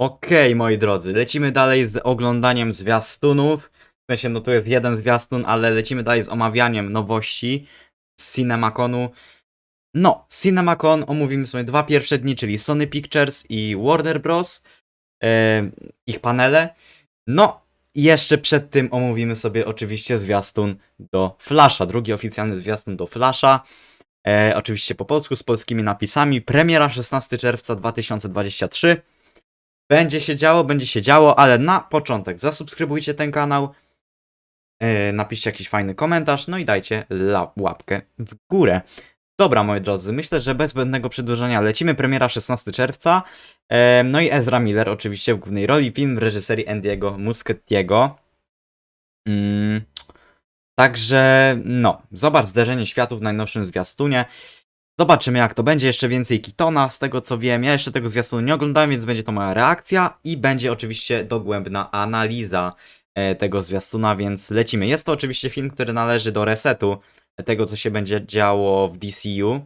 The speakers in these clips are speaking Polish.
Okej, moi drodzy, lecimy dalej z oglądaniem zwiastunów. W sensie, no to jest jeden zwiastun, ale lecimy dalej z omawianiem nowości z CinemaConu. No, CinemaCon omówimy sobie dwa pierwsze dni, czyli Sony Pictures i Warner Bros. E, ich panele. No, jeszcze przed tym omówimy sobie oczywiście zwiastun do Flasha, drugi oficjalny zwiastun do Flasha. E, oczywiście po polsku, z polskimi napisami. Premiera 16 czerwca 2023. Będzie się działo, będzie się działo, ale na początek zasubskrybujcie ten kanał, yy, napiszcie jakiś fajny komentarz, no i dajcie łapkę w górę. Dobra, moi drodzy, myślę, że bez zbędnego przedłużenia lecimy. Premiera 16 czerwca. E, no i Ezra Miller oczywiście w głównej roli. Film w reżyserii Andiego Muschettiego. Mm, także, no, zobacz zderzenie światów w najnowszym zwiastunie. Zobaczymy jak to będzie. Jeszcze więcej Kitona z tego co wiem. Ja jeszcze tego zwiastunu nie oglądałem, więc będzie to moja reakcja i będzie oczywiście dogłębna analiza e, tego zwiastuna, więc lecimy. Jest to oczywiście film, który należy do resetu tego, co się będzie działo w DCU.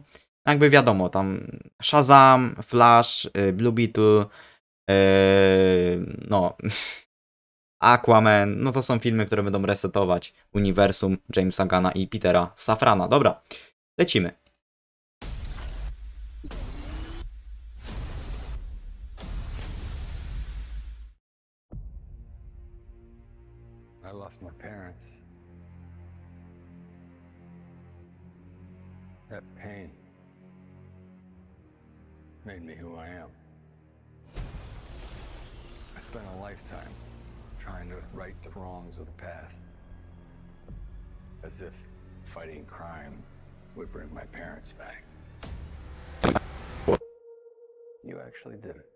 Jakby wiadomo, tam Shazam, Flash, y, Blue Beetle, yy, no, Aquaman, no to są filmy, które będą resetować uniwersum Jamesa Gana i Petera Safrana. Dobra, lecimy. Made me who I am. I spent a lifetime trying to right the wrongs of the past. As if fighting crime would bring my parents back. You actually did it.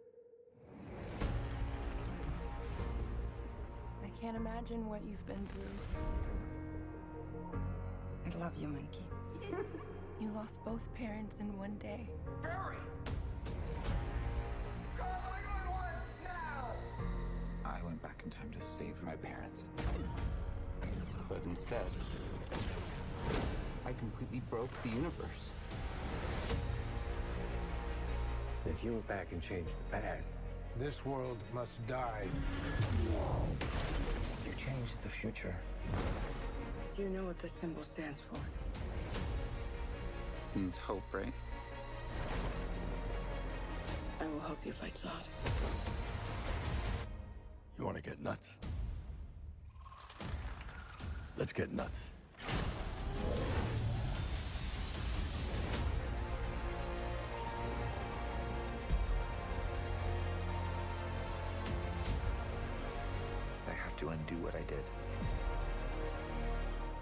I can't imagine what you've been through. I love you, Monkey. You lost both parents in one day. I went back in time to save my parents. But instead, I completely broke the universe. If you went back and changed the past, this world must die. You changed the future. Do you know what the symbol stands for? It Means hope, right? I will help you fight Zod. You want to get nuts? Let's get nuts. I have to undo what I did.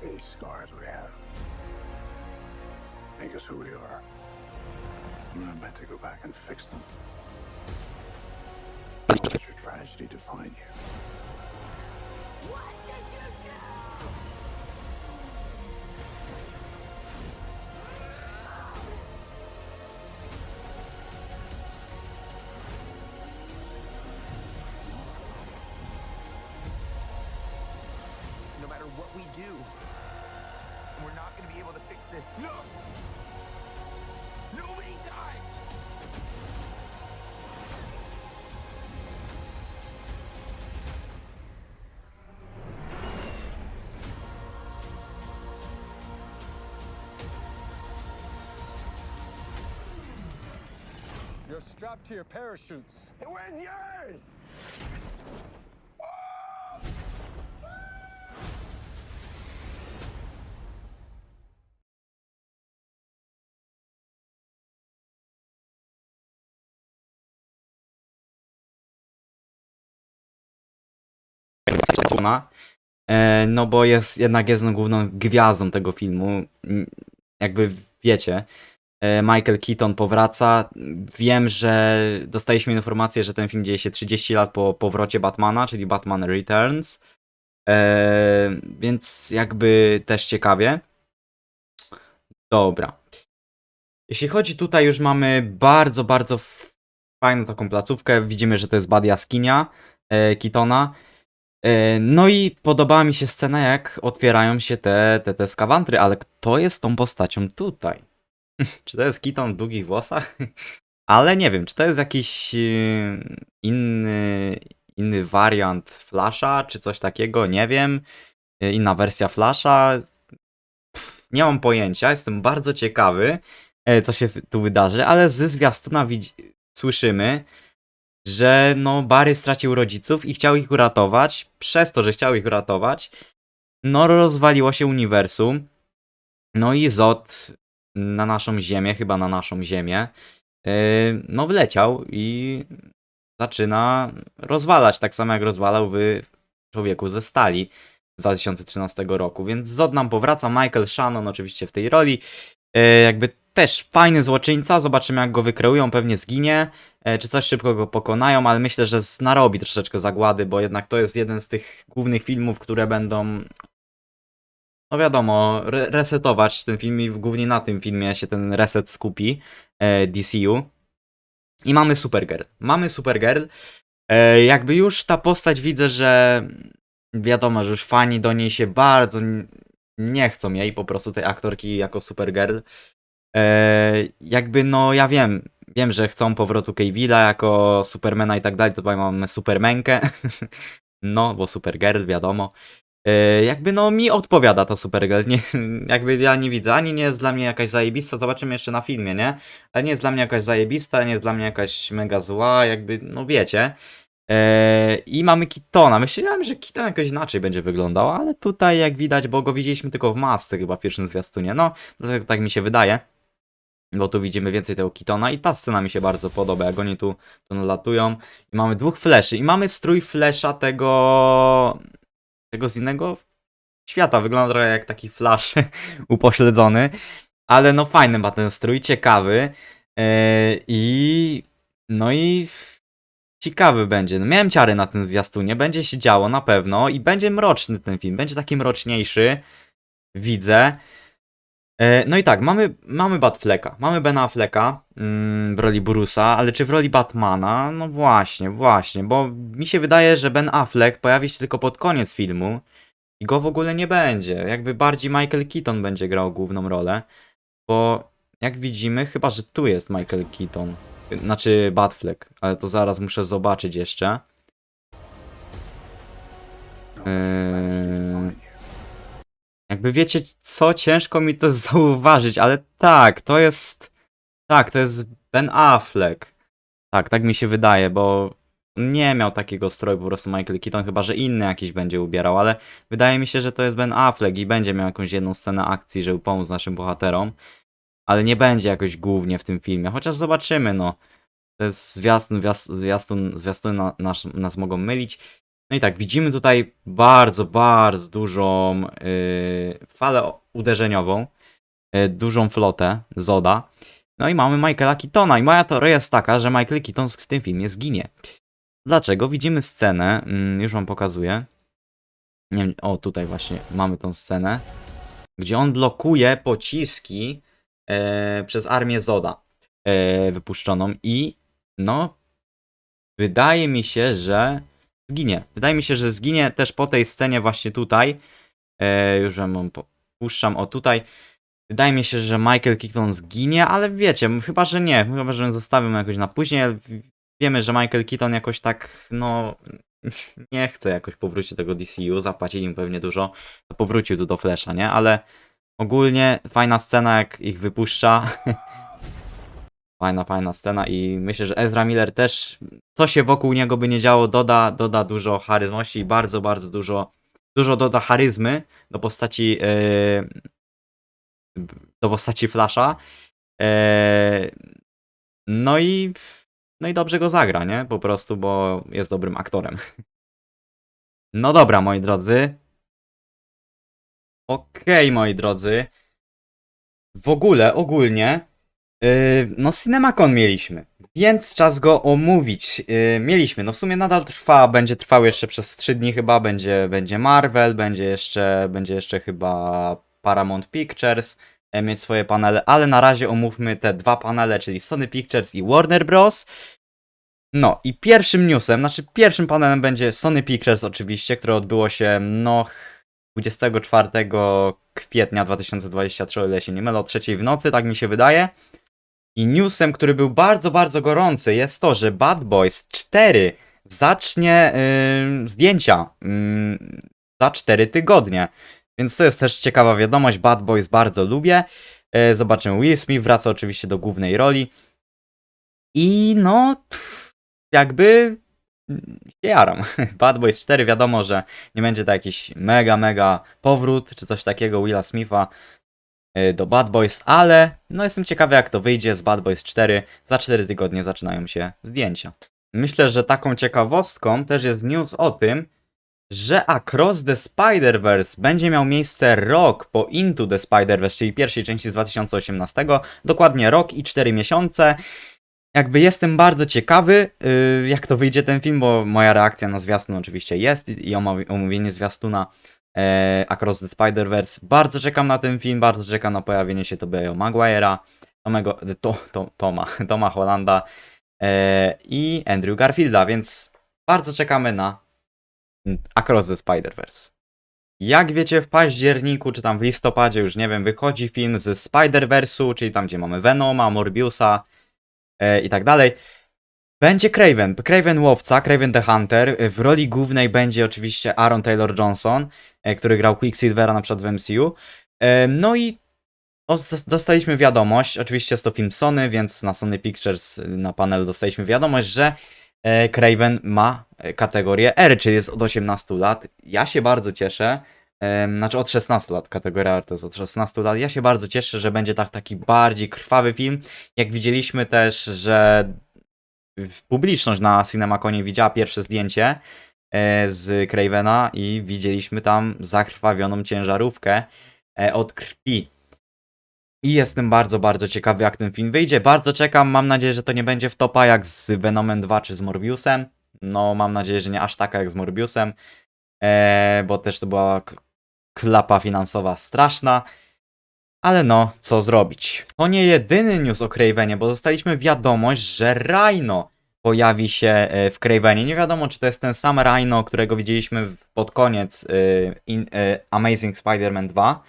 These scars we have make us who we are. You're not meant to go back and fix them. Let your tragedy define you. No matter what we do, we're not going to be able to fix this. No! Nobody dies! You're strapped to your parachutes. Hey, where's yours? Ona, e, no bo jest jednak jest główną gwiazdą tego filmu. Jakby wiecie, e, Michael Keaton powraca. Wiem, że dostaliśmy informację, że ten film dzieje się 30 lat po powrocie Batmana, czyli Batman Returns. E, więc jakby też ciekawie. Dobra. Jeśli chodzi tutaj, już mamy bardzo, bardzo fajną taką placówkę. Widzimy, że to jest Bad Jaskinia e, Keatona. E, No i podobała mi się scena, jak otwierają się te, te, te skawantry, ale kto jest tą postacią tutaj? Czy to jest Keaton w długich włosach? ale nie wiem, czy to jest jakiś e, inny inny wariant Flasha, czy coś takiego, nie wiem. Y, Inna wersja Flasha. Nie mam pojęcia, jestem bardzo ciekawy, e, co się tu wydarzy, ale ze zwiastuna słyszymy, że no Barry stracił rodziców i chciał ich uratować. Przez to, że chciał ich uratować, no rozwaliło się uniwersum. No i Zod na naszą ziemię, chyba na naszą ziemię, yy, no wleciał i zaczyna rozwalać, tak samo jak rozwalał w Człowieku ze Stali z 2013 roku, więc Zod nam powraca, Michael Shannon oczywiście w tej roli, yy, jakby też fajny złoczyńca, zobaczymy jak go wykreują, pewnie zginie, yy, czy coś szybko go pokonają, ale myślę, że narobi troszeczkę zagłady, bo jednak to jest jeden z tych głównych filmów, które będą no wiadomo, re resetować ten film i głównie na tym filmie się ten reset skupi e, DCU. I mamy Supergirl. Mamy Supergirl. E, jakby już ta postać widzę, że wiadomo, że już fani do niej się bardzo nie chcą jej po prostu tej aktorki jako Supergirl. E, jakby no ja wiem, wiem, że chcą powrotu Cavilla jako Supermana i tak dalej, to tutaj mamy Supermenkę. no, bo Supergirl, wiadomo. E, jakby no mi odpowiada ta Supergirl, nie, jakby ja nie widzę, ani nie jest dla mnie jakaś zajebista, zobaczymy jeszcze na filmie, nie? Ale nie jest dla mnie jakaś zajebista, nie jest dla mnie jakaś mega zła, jakby, no wiecie. E, I mamy Kitona, myślałem, że Kiton jakoś inaczej będzie wyglądał, ale tutaj jak widać, bo go widzieliśmy tylko w masce chyba w pierwszym zwiastunie, no, dlatego tak mi się wydaje. Bo tu widzimy więcej tego Kitona i ta scena mi się bardzo podoba, jak oni tu, tu nalatują. I mamy dwóch fleszy i mamy strój flesza tego tego z innego świata. Wygląda trochę jak taki flash upośledzony. Ale no fajny ma ten strój, ciekawy. Yy, I no i ciekawy będzie. No, miałem ciary na tym zwiastunie, będzie się działo na pewno i będzie mroczny ten film, będzie taki mroczniejszy. Widzę. Yy, No i tak, mamy, mamy Batflecka, mamy Bena Afflecka mm, w roli Bruce'a, ale czy w roli Batmana? No właśnie, właśnie, bo mi się wydaje, że Ben Affleck pojawi się tylko pod koniec filmu i go w ogóle nie będzie. Jakby bardziej Michael Keaton będzie grał główną rolę, bo jak widzimy, chyba że tu jest Michael Keaton, znaczy Batfleck, ale to zaraz muszę zobaczyć jeszcze. Yy... Jakby wiecie co, ciężko mi to zauważyć, ale tak, to jest. Tak, to jest Ben Affleck. Tak, tak mi się wydaje, bo nie miał takiego stroju po prostu Michael Keaton, chyba że inny jakiś będzie ubierał, ale wydaje mi się, że to jest Ben Affleck i będzie miał jakąś jedną scenę akcji, żeby pomóc naszym bohaterom, ale nie będzie jakoś głównie w tym filmie, chociaż zobaczymy, no. To jest zwiastun, zwiastun, zwiastun, nas, nas mogą mylić. No i tak, widzimy tutaj bardzo, bardzo dużą yy, falę uderzeniową, yy, dużą flotę Zoda. No i mamy Michaela Keatona i moja teoria jest taka, że Michael Keaton w tym filmie zginie. Dlaczego? Widzimy scenę, mm, już wam pokazuję. Nie wiem, o tutaj właśnie mamy tą scenę, gdzie on blokuje pociski e, przez armię Zoda e, wypuszczoną i no wydaje mi się, że zginie. Wydaje mi się, że zginie też po tej scenie właśnie tutaj. E, już wam puszczam o tutaj. Wydaje mi się, że Michael Keaton zginie, ale wiecie, chyba, że nie. Chyba, że zostawią jakoś na później. Wiemy, że Michael Keaton jakoś tak, no, nie chce jakoś powrócić do tego DCU. Zapłacili mu pewnie dużo. Powrócił tu do Flasha, nie? Ale ogólnie fajna scena, jak ich wypuszcza. Fajna, fajna scena i myślę, że Ezra Miller też, co się wokół niego by nie działo, doda, doda dużo charyzmości i bardzo, bardzo dużo, dużo doda charyzmy do postaci, yy, do postaci Flasha. Yy, no i, no i dobrze go zagra, nie? Po prostu, bo jest dobrym aktorem. No dobra, moi drodzy. Okej, moi drodzy. W ogóle, ogólnie, Yy, no CinemaCon mieliśmy, więc czas go omówić. Yy, mieliśmy, no w sumie nadal trwa, będzie trwał jeszcze przez 3 dni chyba, będzie, będzie Marvel, będzie jeszcze, będzie jeszcze chyba Paramount Pictures e, mieć swoje panele, ale na razie omówmy te dwa panele, czyli Sony Pictures i Warner Bros. No i pierwszym newsem, znaczy pierwszym panelem będzie Sony Pictures oczywiście, które odbyło się no 24 kwietnia 2023, o ile się nie mylę, o trzeciej w nocy, tak mi się wydaje. I newsem, który był bardzo, bardzo gorący, jest to, że Bad Boys 4 zacznie ym, zdjęcia ym, za 4 tygodnie. Więc to jest też ciekawa wiadomość. Bad Boys bardzo lubię. E, Zobaczymy. Will Smith wraca oczywiście do głównej roli. I no, pff, jakby mm, się jaram. Bad Boys 4 wiadomo, że nie będzie to jakiś mega, mega powrót czy coś takiego Willa Smitha do Bad Boys, ale no jestem ciekawy jak to wyjdzie z Bad Boys 4. Za 4 tygodnie zaczynają się zdjęcia. Myślę, że taką ciekawostką też jest news o tym, że Across the Spider-Verse będzie miał miejsce rok po Into the Spider-Verse, czyli pierwszej części z 2018, dokładnie rok i 4 miesiące. Jakby jestem bardzo ciekawy, yy, jak to wyjdzie ten film, bo moja reakcja na zwiastun oczywiście jest i omówienie zwiastuna e, Across the Spider-Verse. Bardzo czekam na ten film, bardzo czekam na pojawienie się Tobey'a Maguire'a, Tomego, to, to, Toma, Toma Hollanda e, i Andrew Garfielda, więc bardzo czekamy na Across the Spider-Verse. Jak wiecie, w październiku, czy tam w listopadzie, już nie wiem, wychodzi film z Spider-Verse'u, czyli tam, gdzie mamy Venoma, Morbiusa e, i tak dalej. Będzie Craven, Craven Łowca, Craven the Hunter. W roli głównej będzie oczywiście Aaron Taylor Johnson, e, który grał Quicksilvera na przykład w MCU. E, no i os- dostaliśmy wiadomość, oczywiście jest to film Sony, więc na Sony Pictures y, na panelu dostaliśmy wiadomość, że e, Craven ma kategorię R, czyli jest od 18 lat. Ja się bardzo cieszę. Znaczy od 16 lat, kategoria R to jest od 16 lat. Ja się bardzo cieszę, że będzie tak taki bardziej krwawy film. Jak widzieliśmy też, że publiczność na CinemaConie widziała pierwsze zdjęcie e, z Cravena i widzieliśmy tam zakrwawioną ciężarówkę e, od krwi. I jestem bardzo, bardzo ciekawy, jak ten film wyjdzie. Bardzo czekam. Mam nadzieję, że to nie będzie w topa jak z Venomem 2 czy z Morbiusem. No, mam nadzieję, że nie aż taka jak z Morbiusem, e, bo też to była klapa finansowa straszna. Ale no, co zrobić? To nie jedyny news o Cravenie, bo dostaliśmy wiadomość, że Rhino pojawi się e, w Cravenie. Nie wiadomo, czy to jest ten sam Rhino, którego widzieliśmy pod koniec e, in, e, Amazing Spider-Man 2.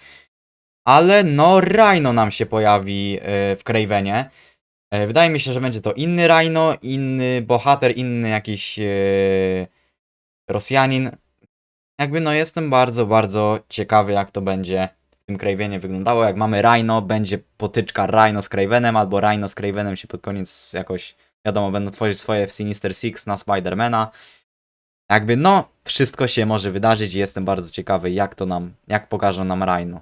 Ale no, Rhino nam się pojawi w Cravenie. Wydaje mi się, że będzie to inny Rhino, inny bohater, inny jakiś Rosjanin. Jakby no jestem bardzo, bardzo ciekawy jak to będzie tym Cravenie wyglądało. Jak mamy Rhino, będzie potyczka Rhino z Cravenem, albo Rhino z Cravenem się pod koniec jakoś, wiadomo, będą tworzyć swoje Sinister Six na Spidermana. Jakby no, wszystko się może wydarzyć i jestem bardzo ciekawy jak to nam, jak pokażą nam Rhino.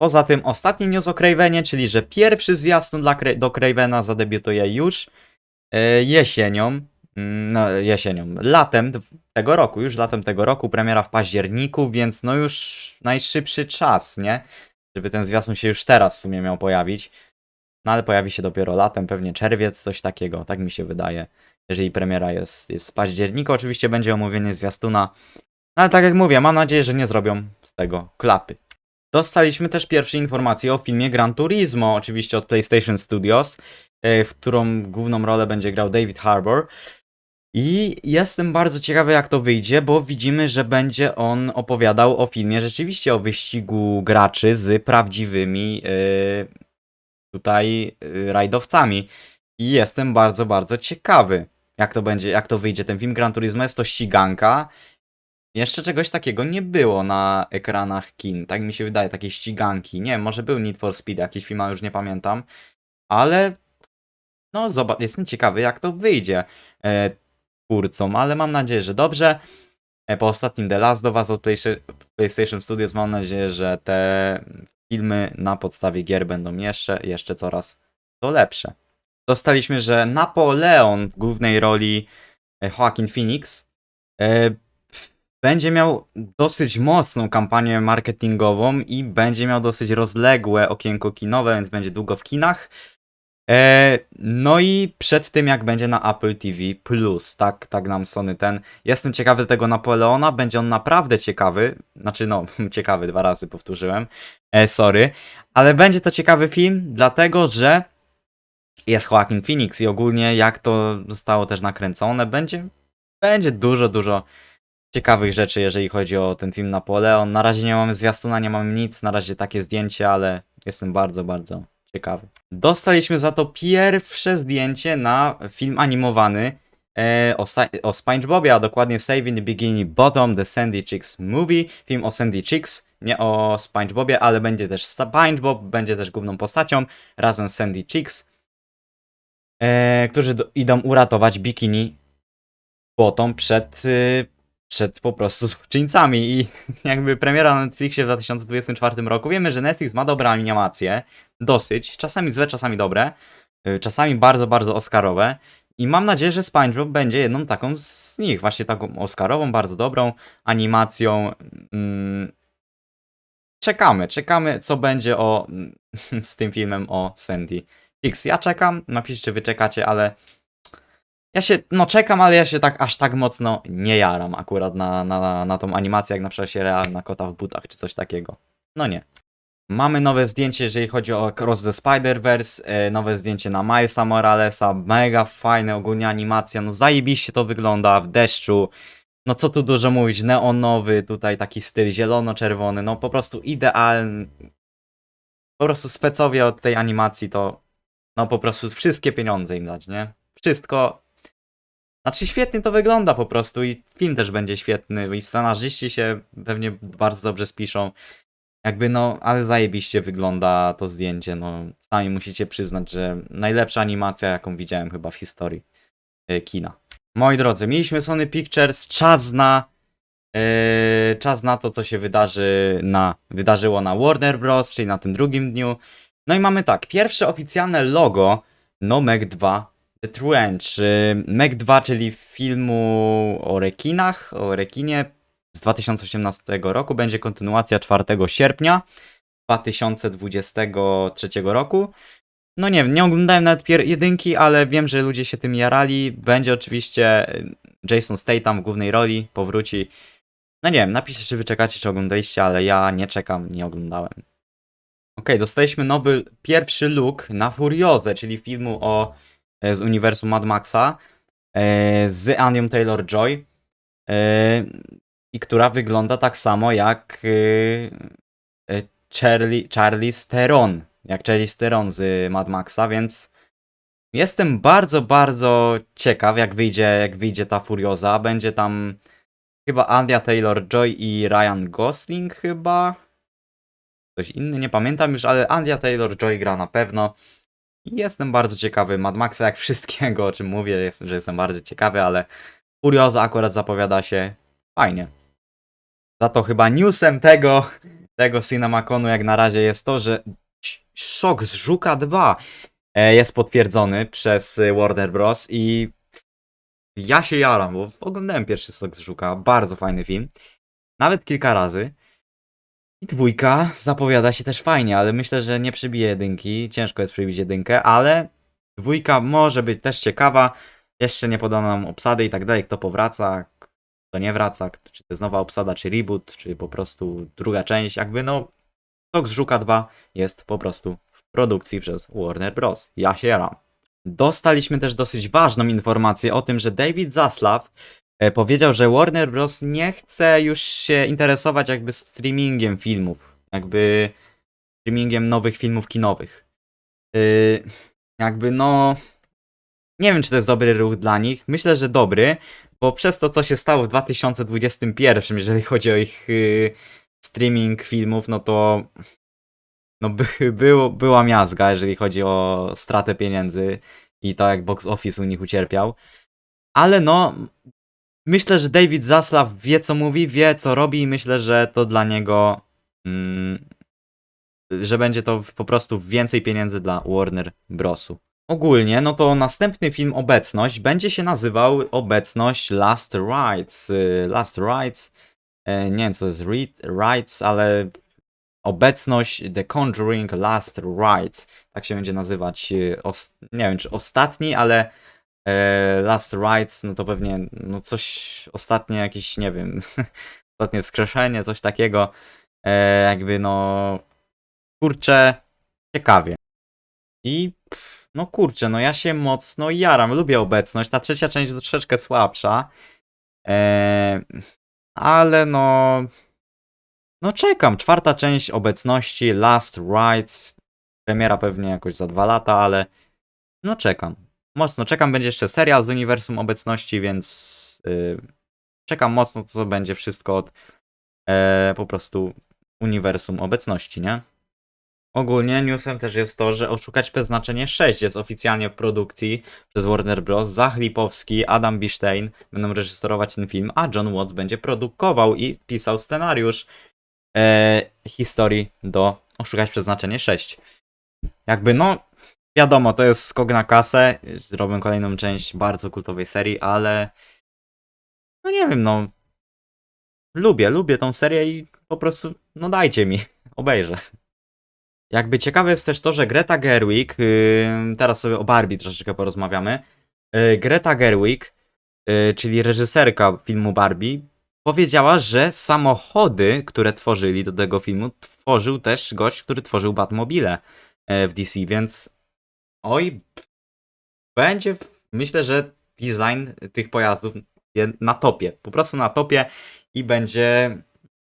Poza tym ostatni news o Cravenie, czyli że pierwszy zwiastun dla, do Cravena zadebiutuje już e, jesienią, mm, no jesienią, latem tego roku, już latem tego roku, premiera w październiku, więc no już najszybszy czas, nie? Żeby ten zwiastun się już teraz w sumie miał pojawić. No ale pojawi się dopiero latem, pewnie czerwiec, coś takiego, tak mi się wydaje. Jeżeli premiera jest, jest w październiku, oczywiście będzie omówienie zwiastuna. No ale tak jak mówię, mam nadzieję, że nie zrobią z tego klapy. Dostaliśmy też pierwsze informacje o filmie Gran Turismo, oczywiście od PlayStation Studios, e, w którą główną rolę będzie grał David Harbour. I jestem bardzo ciekawy, jak to wyjdzie, bo widzimy, że będzie on opowiadał o filmie rzeczywiście o wyścigu graczy z prawdziwymi e, tutaj e, rajdowcami. I jestem bardzo, bardzo ciekawy, jak to będzie, jak to wyjdzie. Ten film Gran Turismo jest to ściganka. Jeszcze czegoś takiego nie było na ekranach kin, tak mi się wydaje, takiej ściganki. Nie wiem, może był Need for Speed, jakiś film, ale już nie pamiętam. Ale no zobacz, jestem ciekawy jak to wyjdzie e, twórcom, ale mam nadzieję, że dobrze. E, po ostatnim The Last of Us od Playsta- PlayStation Studios mam nadzieję, że te filmy na podstawie gier będą jeszcze, jeszcze coraz to lepsze. Dostaliśmy, że Napoleon w głównej roli e, Joaquin Phoenix e, będzie miał dosyć mocną kampanię marketingową i będzie miał dosyć rozległe okienko kinowe, więc będzie długo w kinach. E, no i przed tym jak będzie na Apple TV Plus, tak, tak nam Sony ten. Jestem ciekawy tego Napoleona, będzie on naprawdę ciekawy. Znaczy, no, ciekawy, dwa razy powtórzyłem. E, sorry. Ale będzie to ciekawy film, dlatego że jest Joaquin Phoenix i ogólnie jak to zostało też nakręcone, będzie, będzie dużo, dużo ciekawych rzeczy, jeżeli chodzi o ten film Napoleon. Na razie nie mamy zwiastuna, nie mamy nic, na razie takie zdjęcie, ale jestem bardzo, bardzo ciekawy. Dostaliśmy za to pierwsze zdjęcie na film animowany e, o, o SpongeBobie, a dokładnie Save in the Bikini Bottom, The Sandy Chicks Movie, film o Sandy Chicks, nie o SpongeBobie, ale będzie też SpongeBob, będzie też główną postacią, razem z Sandy Chicks, e, którzy do, idą uratować Bikini Bottom przed, y, przed po prostu złoczyńcami i jakby premiera na Netflixie w 2024 roku. Wiemy, że Netflix ma dobre animacje, dosyć, czasami złe, czasami dobre, y, czasami bardzo, bardzo oscarowe. I mam nadzieję, że SpongeBob będzie jedną taką z nich, właśnie taką oscarową, bardzo dobrą animacją. Mm, Czekamy, czekamy, co będzie o, z tym filmem o Sandy X. Ja czekam, napiszcie, czy wy czekacie, ale ja się, no czekam, ale ja się tak aż tak mocno nie jaram akurat na, na, na tą animację, jak na przykład się realna kota w butach, czy coś takiego. No nie. Mamy nowe zdjęcie, jeżeli chodzi o Cross the Spider-Verse, e, nowe zdjęcie na Milesa Moralesa, mega fajne ogólnie animacja, no zajebiście to wygląda w deszczu, no co tu dużo mówić, neonowy, tutaj taki styl zielono-czerwony, no po prostu idealny, po prostu specowie od tej animacji to, no po prostu wszystkie pieniądze im dać, nie? Wszystko, znaczy świetnie to wygląda po prostu i film też będzie świetny i scenarzyści się pewnie bardzo dobrze spiszą. Jakby no, ale zajebiście wygląda to zdjęcie, no sami musicie przyznać, że najlepsza animacja jaką widziałem chyba w historii e, kina. Moi drodzy, mieliśmy Sony Pictures, czas na e, czas na to, co się wydarzy na, wydarzyło na Warner Bros., czyli na tym drugim dniu. No i mamy tak, pierwsze oficjalne logo No Meg 2 The Trench. y, Meg 2, czyli filmu o rekinach, o rekinie z 2018 roku. Będzie kontynuacja 4 sierpnia 2023 roku. No nie wiem, nie oglądałem nawet jedynki, ale wiem, że ludzie się tym jarali. Będzie oczywiście y, Jason Statham w głównej roli, powróci. No nie wiem, napiszcie, czy wy czekacie, czy oglądaliście, ale ja nie czekam, nie oglądałem. Okej, dostaliśmy nowy, pierwszy look na Furiozę, czyli filmu o z uniwersum Mad Maxa e, z Anią Taylor-Joy e, i która wygląda tak samo jak e, e, Charlie, Charlize Theron, jak Charlize Theron z Mad Maxa, więc jestem bardzo, bardzo ciekaw jak wyjdzie, jak wyjdzie ta Furioza. Będzie tam chyba Ania Taylor-Joy i Ryan Gosling chyba. Ktoś inny, nie pamiętam już, ale Ania Taylor-Joy gra na pewno. Jestem bardzo ciekawy Mad Maxa, jak wszystkiego, o czym mówię, jest, że jestem bardzo ciekawy, ale Furioza akurat zapowiada się fajnie. Za to chyba newsem tego, tego Cinemaconu jak na razie jest to, że Szok z Żuka 2 e, jest potwierdzony przez Warner Bros. i ja się jaram, bo oglądałem pierwszy Szok z Żuka, bardzo fajny film. Nawet kilka razy. I dwójka zapowiada się też fajnie, ale myślę, że nie przybije jedynki. Ciężko jest przybić jedynkę, ale dwójka może być też ciekawa. Jeszcze nie podano nam obsady i tak dalej, kto powraca, kto nie wraca, czy to jest nowa obsada, czy reboot, czy po prostu druga część. Jakby no, Tok z Żuka 2 jest po prostu w produkcji przez Warner Bros. Ja się jaram. Dostaliśmy też dosyć ważną informację o tym, że David Zaslav powiedział, że Warner Bros. nie chce już się interesować jakby streamingiem filmów, jakby streamingiem nowych filmów kinowych. Yy, jakby no, nie wiem czy to jest dobry ruch dla nich. Myślę, że dobry, bo przez to co się stało w 2021, jeżeli chodzi o ich yy, streaming filmów, no to no by, było, była miazga, jeżeli chodzi o stratę pieniędzy i to jak box office u nich ucierpiał. Ale no, myślę, że David Zaslav wie co mówi, wie co robi i myślę, że to dla niego, mm, że będzie to po prostu więcej pieniędzy dla Warner Brosu. Ogólnie, no to następny film Obecność będzie się nazywał Obecność Last Rights. Y, Last Rights, e, nie wiem co to jest read, Rights, ale Obecność The Conjuring Last Rights. Tak się będzie nazywać. y, nie wiem czy ostatni, ale e, Last Rights, no to pewnie no coś ostatnie jakieś, nie wiem, ostatnie wskrzeszenie, coś takiego. E, jakby no kurczę, ciekawie. I no kurczę, no ja się mocno jaram, lubię obecność. Ta trzecia część troszeczkę słabsza. E, ale no no czekam, czwarta część obecności, Last Rights. Premiera pewnie jakoś za dwa lata, ale no czekam. Mocno czekam. Będzie jeszcze serial z uniwersum obecności, więc yy, czekam mocno, co będzie wszystko od e, po prostu uniwersum obecności, nie? Ogólnie newsem też jest to, że Oszukać Przeznaczenie 6 jest oficjalnie w produkcji przez Warner Bros. Zach Lipowski, Adam Bisztein będą reżyserować ten film, a John Watts będzie produkował i pisał scenariusz e, historii do Oszukać Przeznaczenie 6. Jakby no, wiadomo, to jest skok na kasę, zrobię kolejną część bardzo kultowej serii, ale no nie wiem, no. Lubię, lubię tą serię i po prostu, no dajcie mi, obejrzę. Jakby ciekawe jest też to, że Greta Gerwig, yy, teraz sobie o Barbie troszeczkę porozmawiamy, yy, Greta Gerwig, yy, czyli reżyserka filmu Barbie, powiedziała, że samochody, które tworzyli do tego filmu, tworzył też gość, który tworzył Batmobile yy, w DC, więc oj, będzie, myślę, że design tych pojazdów na topie, po prostu na topie i będzie,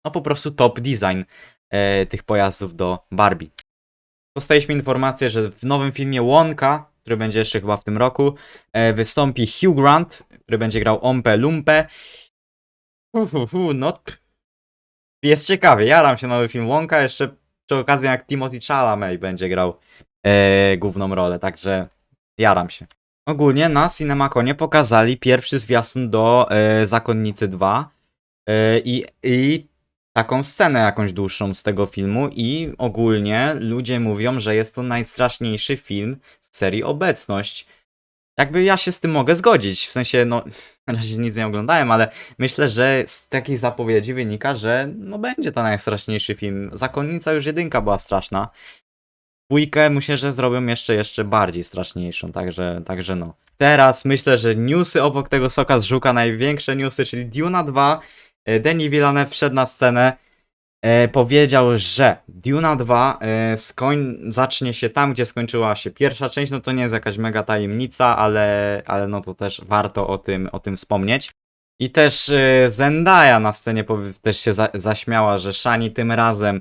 no po prostu top design yy, tych pojazdów do Barbie. Dostaliśmy informację, że w nowym filmie Wonka, który będzie jeszcze chyba w tym roku, e, wystąpi Hugh Grant, który będzie grał Ompe Lumpe. Hu, hu, hu, no, jest ciekawie, jaram się nowy film Wonka, jeszcze przy okazji jak Timothy Chalamet będzie grał e, główną rolę, także jaram się. Ogólnie na CinemaConie pokazali pierwszy zwiastun do e, Zakonnicy 2 e, i, i taką scenę jakąś dłuższą z tego filmu i ogólnie ludzie mówią, że jest to najstraszniejszy film z serii Obecność. Jakby ja się z tym mogę zgodzić, w sensie, no, na razie nic nie oglądałem, ale myślę, że z takich zapowiedzi wynika, że no będzie to najstraszniejszy film. Zakonnica już jedynka była straszna. Dwójkę myślę, że zrobią jeszcze, jeszcze bardziej straszniejszą, także, także no. Teraz myślę, że newsy obok tego soka z żuka, największe newsy, czyli Duna 2, E, Denis Villeneuve wszedł na scenę, e, powiedział, że Duna 2 e, skoń zacznie się tam, gdzie skończyła się pierwsza część, no to nie jest jakaś mega tajemnica, ale, ale no to też warto o tym, o tym wspomnieć. I też e, Zendaya na scenie też się za zaśmiała, że Shani tym razem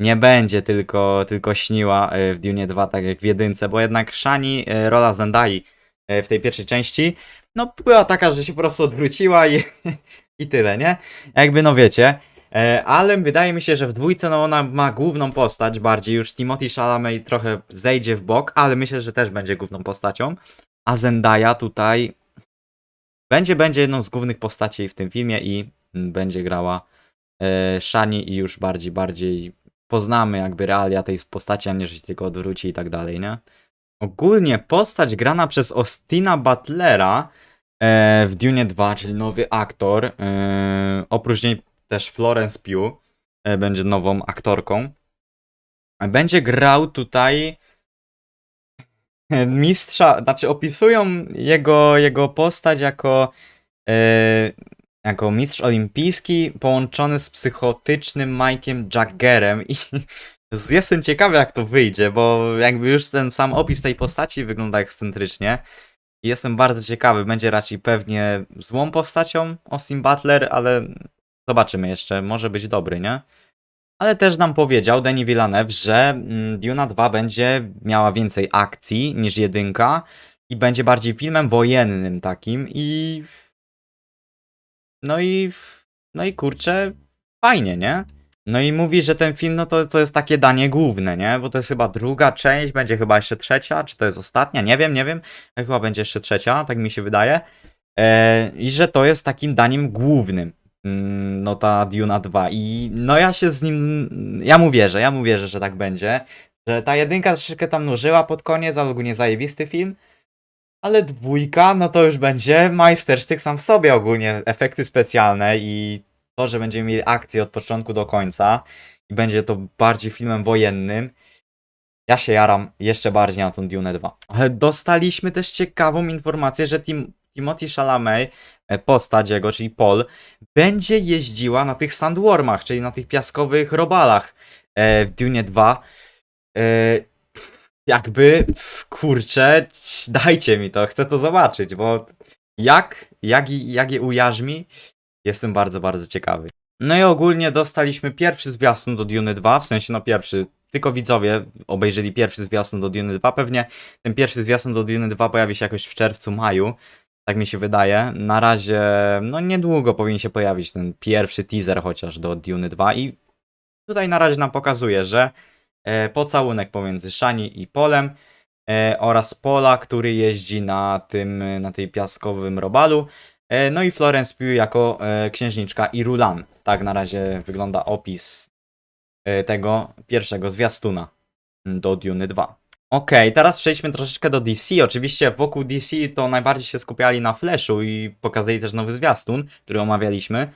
nie będzie tylko, tylko śniła e, w Dune 2, tak jak w jedynce, bo jednak Shani, e, rola Zendai e, w tej pierwszej części, no była taka, że się po prostu odwróciła i, i tyle, nie? Jakby no wiecie. Ale wydaje mi się, że w dwójce no ona ma główną postać, bardziej już Timothy Chalamet trochę zejdzie w bok, ale myślę, że też będzie główną postacią. A Zendaya tutaj będzie, będzie jedną z głównych postaci w tym filmie i będzie grała Shani i już bardziej, bardziej poznamy jakby realia tej postaci, a nie, że się tylko odwróci i tak dalej, nie? Ogólnie postać grana przez Austina Butlera e, w Dune 2, czyli nowy aktor. E, oprócz niej też Florence Pugh e, będzie nową aktorką. Będzie grał tutaj e, mistrza, znaczy opisują jego, jego postać jako, e, jako mistrz olimpijski połączony z psychotycznym Mike'iem Jaggerem i jestem ciekawy jak to wyjdzie, bo jakby już ten sam opis tej postaci wygląda ekscentrycznie. Jestem bardzo ciekawy, będzie raczej pewnie złą postacią Austin Butler, ale zobaczymy jeszcze, może być dobry, nie? Ale też nam powiedział Denis Villeneuve, że mm, Duna 2 będzie miała więcej akcji niż jedynka i będzie bardziej filmem wojennym takim i... No i... No i kurczę, fajnie, nie? No i mówi, że ten film, no to, to jest takie danie główne, nie? Bo to jest chyba druga część, będzie chyba jeszcze trzecia, czy to jest ostatnia, nie wiem, nie wiem. Chyba będzie jeszcze trzecia, tak mi się wydaje. E, I że to jest takim daniem głównym. Mm, No ta Duna 2 i no ja się z nim, ja mu wierzę, ja mu wierzę, że tak będzie. Że ta jedynka troszeczkę tam nużyła pod koniec, ale ogólnie zajebisty film. Ale dwójka, no to już będzie majstersztyk sam w sobie ogólnie, efekty specjalne i to, że będziemy mieli akcję od początku do końca i będzie to bardziej filmem wojennym. Ja się jaram jeszcze bardziej na tą Dune 2. Ale dostaliśmy też ciekawą informację, że Tim Timothy Chalamet, e, postać jego, czyli Paul, będzie jeździła na tych sandwormach, czyli na tych piaskowych robalach e, w Dune 2. Jakby, kurczę, dajcie mi to, chcę to zobaczyć, bo jak, jak, jak je ujarzmi, jestem bardzo, bardzo ciekawy. No i ogólnie dostaliśmy pierwszy zwiastun do Dune 2, w sensie no pierwszy, tylko widzowie obejrzeli pierwszy zwiastun do Dune 2 pewnie. Ten pierwszy zwiastun do Dune 2 pojawi się jakoś w czerwcu, maju. Tak mi się wydaje. Na razie, no niedługo powinien się pojawić ten pierwszy teaser chociaż do Dune 2 i tutaj na razie nam pokazuje, że pocałunek pomiędzy Shani i Polem e, oraz Pola, który jeździ na tym, na tej piaskowym robalu. E, no i Florence Pugh jako e, księżniczka Irulan. Tak na razie wygląda opis e, tego pierwszego zwiastuna do Dune 2. Okej, teraz przejdźmy troszeczkę do DC. Oczywiście wokół DC to najbardziej się skupiali na Flashu i pokazali też nowy zwiastun, który omawialiśmy.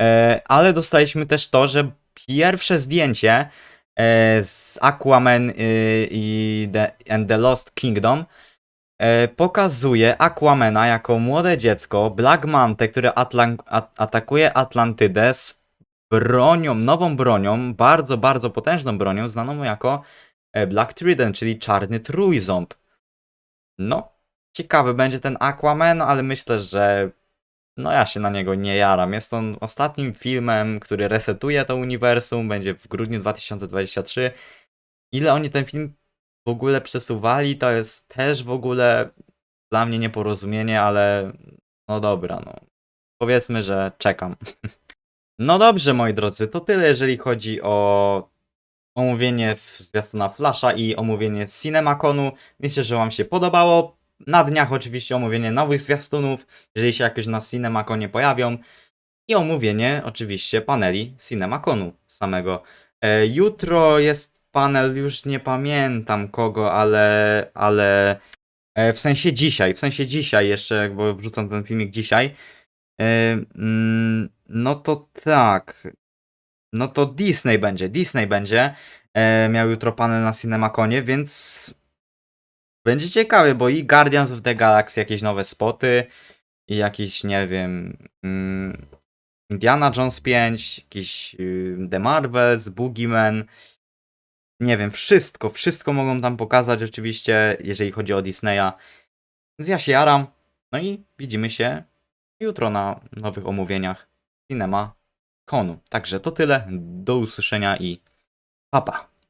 E, ale dostaliśmy też to, że pierwsze zdjęcie e, z Aquaman y, i the, and the Lost Kingdom e, pokazuje Aquamana jako młode dziecko, Black Mantę, który atlan- a- atakuje Atlantydę z bronią, nową bronią, bardzo, bardzo potężną bronią, znaną jako e, Black Trident, czyli czarny trójząb. No, ciekawy będzie ten Aquaman, ale myślę, że no ja się na niego nie jaram. Jest on ostatnim filmem, który resetuje to uniwersum, będzie w grudniu 2023. Ile oni ten film w ogóle przesuwali, to jest też w ogóle dla mnie nieporozumienie, ale no dobra, no. Powiedzmy, że czekam. No dobrze, moi drodzy, to tyle, jeżeli chodzi o omówienie zwiastuna Flasha i omówienie CinemaConu. Myślę, że Wam się podobało. Na dniach oczywiście omówienie nowych zwiastunów, jeżeli się jakoś na CinemaConie pojawią. I omówienie oczywiście paneli CinemaConu samego. E, jutro jest panel, już nie pamiętam kogo, ale, ale e, w sensie dzisiaj, w sensie dzisiaj jeszcze, bo wrzucam ten filmik dzisiaj. E, mm, no to tak. No to Disney będzie, Disney będzie. E, miał jutro panel na CinemaConie, więc będzie ciekawy, bo i Guardians of the Galaxy jakieś nowe spoty i jakiś, nie wiem, mm, Indiana Jones 5, jakiś The Marvels, Boogeyman. Nie wiem, wszystko, wszystko mogą tam pokazać oczywiście, jeżeli chodzi o Disneya. Więc ja się jaram. No i widzimy się jutro na nowych omówieniach Cinema Konu. Także to tyle. Do usłyszenia i papa. Pa.